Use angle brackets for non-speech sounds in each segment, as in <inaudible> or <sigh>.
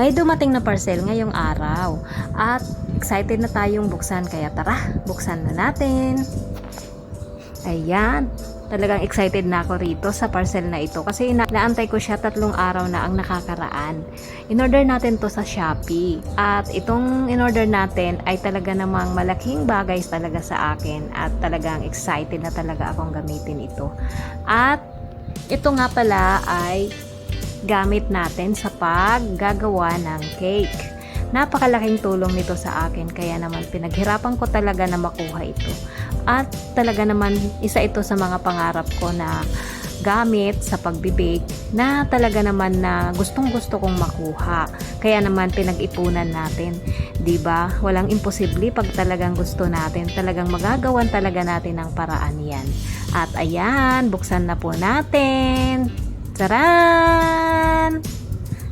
may dumating na parcel ngayong araw at excited na tayong buksan kaya tara, buksan na natin. Ayan, talagang excited na ako rito sa parcel na ito kasi na naantay ko siya tatlong araw na ang nakakaraan. In-order natin to sa Shopee at itong in-order natin ay talaga namang malaking bagay talaga sa akin at talagang excited na talaga akong gamitin ito. At ito nga pala ay gamit natin sa paggagawa ng cake. Napakalaking tulong nito sa akin kaya naman pinaghirapan ko talaga na makuha ito. At talaga naman isa ito sa mga pangarap ko na gamit sa pagbibig na talaga naman na gustong gusto kong makuha. Kaya naman pinag-ipunan natin. 'Di ba? Walang imposible pag talagang gusto natin. Talagang magagawan talaga natin ang paraan 'yan. At ayan, buksan na po natin. Taran!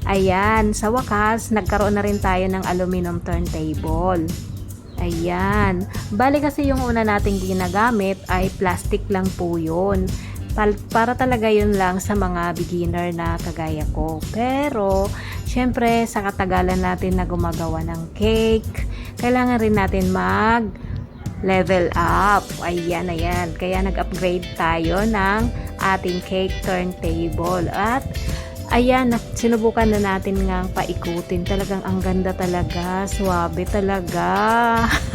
Ayan, sa wakas, nagkaroon na rin tayo ng aluminum turntable. Ayan. Bali kasi yung una nating ginagamit ay plastic lang po yun. Para talaga yun lang sa mga beginner na kagaya ko. Pero, syempre, sa katagalan natin na gumagawa ng cake, kailangan rin natin mag level up. Ayan, ayan. Kaya nag-upgrade tayo ng ating cake turntable. At Ayan, sinubukan na natin nga paikutin. Talagang ang ganda talaga. Swabe talaga.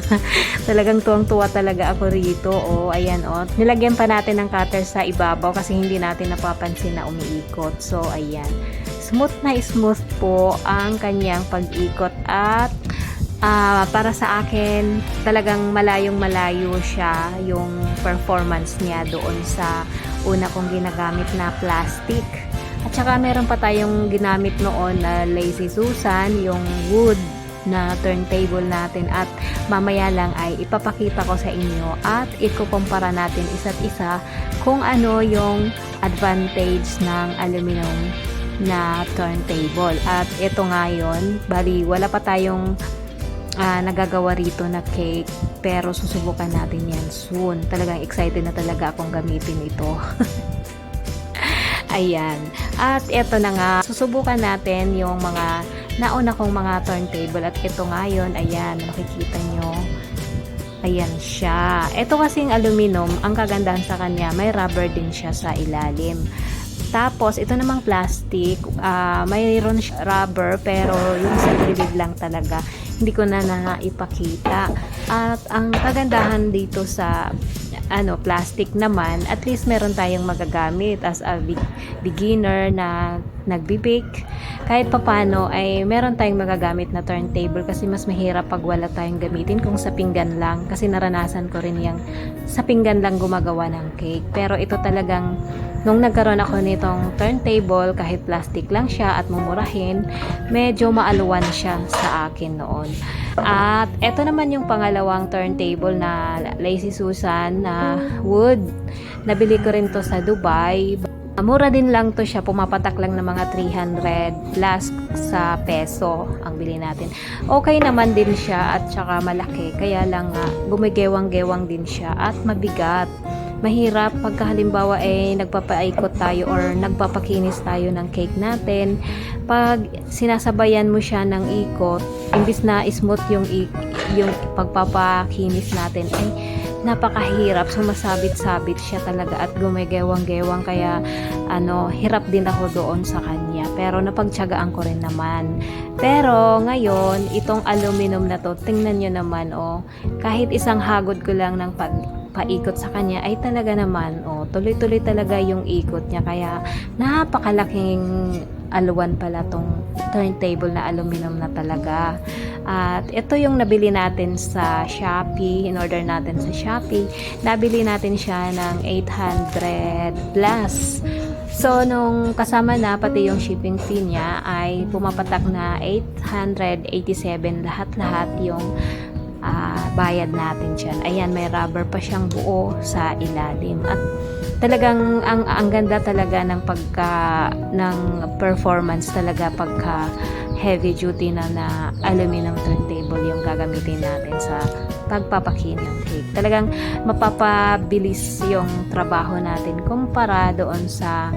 <laughs> Talagang tuwang-tuwa talaga ako rito. O, ayan o. Nilagyan pa natin ng cutter sa ibabaw kasi hindi natin napapansin na umiikot. So, ayan. Smooth na smooth po ang kanyang pag-ikot at ah, para sa akin, talagang malayong malayo siya yung performance niya doon sa una kong ginagamit na plastic. At saka meron pa tayong ginamit noon na Lazy Susan, yung wood na turntable natin at mamaya lang ay ipapakita ko sa inyo at ikukumpara natin isa't isa kung ano yung advantage ng aluminum na turntable. At ito nga yun, bali wala pa tayong ah, nagagawa rito na cake pero susubukan natin yan soon. Talagang excited na talaga akong gamitin ito. <laughs> Ayan. At ito na nga, susubukan natin yung mga nauna kong mga turntable at ito nga yun, ayan, makikita nyo. Ayan siya. Ito kasing aluminum, ang kagandahan sa kanya, may rubber din siya sa ilalim. Tapos, ito namang plastic, ah, mayroon rubber, pero yung sa lang talaga. Hindi ko na naipakita. At ang kagandahan dito sa ano, plastic naman, at least meron tayong magagamit as a be- beginner na nagbibake. Kahit papano ay meron tayong magagamit na turntable kasi mas mahirap pag wala tayong gamitin kung sa pinggan lang. Kasi naranasan ko rin yung sa pinggan lang gumagawa ng cake. Pero ito talagang nung nagkaroon ako nitong turntable kahit plastic lang siya at mumurahin medyo maaluwan siya sa akin noon at eto naman yung pangalawang turntable na Lazy Susan na wood nabili ko rin to sa Dubai Mura din lang to siya, pumapatak lang ng mga 300 plus sa peso ang bili natin. Okay naman din siya at saka malaki, kaya lang nga gumigewang-gewang din siya at mabigat. Mahirap pagka halimbawa ay nagpapaikot tayo or nagpapakinis tayo ng cake natin. Pag sinasabayan mo siya ng ikot, imbis na smooth yung, yung pagpapakinis natin, ay napakahirap. Sumasabit-sabit siya talaga at gumegewang-gewang kaya ano hirap din ako doon sa kanya. Pero napagtyagaan ko rin naman. Pero ngayon itong aluminum na to tingnan nyo naman oh. Kahit isang hagod ko lang ng pag paikot sa kanya ay talaga naman oh tuloy-tuloy talaga yung ikot niya. Kaya napakalaking aluwan pala tong turntable na aluminum na talaga at ito yung nabili natin sa Shopee, in order natin sa Shopee. Nabili natin siya ng 800 plus. So, nung kasama na pati yung shipping fee niya ay pumapatak na 887 lahat-lahat yung ah, bayad natin dyan. Ayan, may rubber pa siyang buo sa ilalim. At talagang ang, ang ganda talaga ng pagka ng performance talaga pagka heavy duty na na aluminum turntable yung gagamitin natin sa pagpapakin ng cake. Talagang mapapabilis yung trabaho natin kumpara doon sa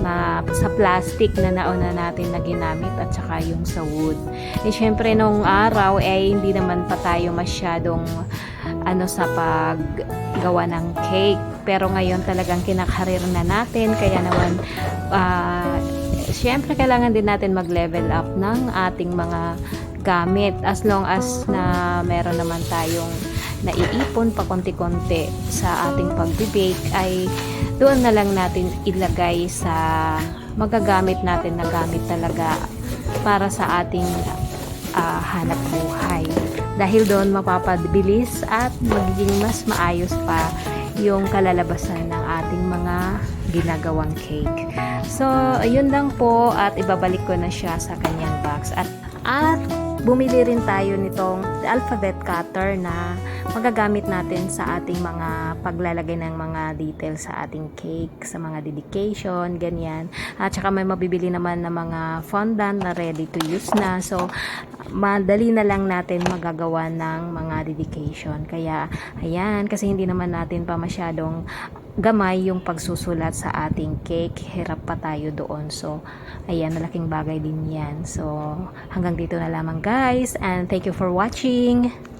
na sa plastic na nauna natin na ginamit at saka yung sa wood. Eh syempre nung araw eh hindi naman pa tayo masyadong ano sa paggawa ng cake. Pero ngayon talagang kinakarir na natin kaya naman ah, syempre kailangan din natin mag-level up ng ating mga gamit as long as na meron naman tayong naiipon pa konti-konti sa ating pagbe-bake ay doon na lang natin ilagay sa magagamit natin na gamit talaga para sa ating ah, hanap buhay. Dahil doon mapapabilis at magiging mas maayos pa yung kalalabasan ng ating mga ginagawang cake. So, ayun lang po at ibabalik ko na siya sa kanyang box. At, at bumili rin tayo nitong alphabet cutter na magagamit natin sa ating mga paglalagay ng mga details sa ating cake, sa mga dedication, ganyan. At saka may mabibili naman na mga fondant na ready to use na. So, madali na lang natin magagawa ng mga dedication. Kaya, ayan, kasi hindi naman natin pa masyadong gamay yung pagsusulat sa ating cake. Hirap pa tayo doon. So, ayan, malaking bagay din yan. So, hanggang dito na lamang guys. And thank you for watching.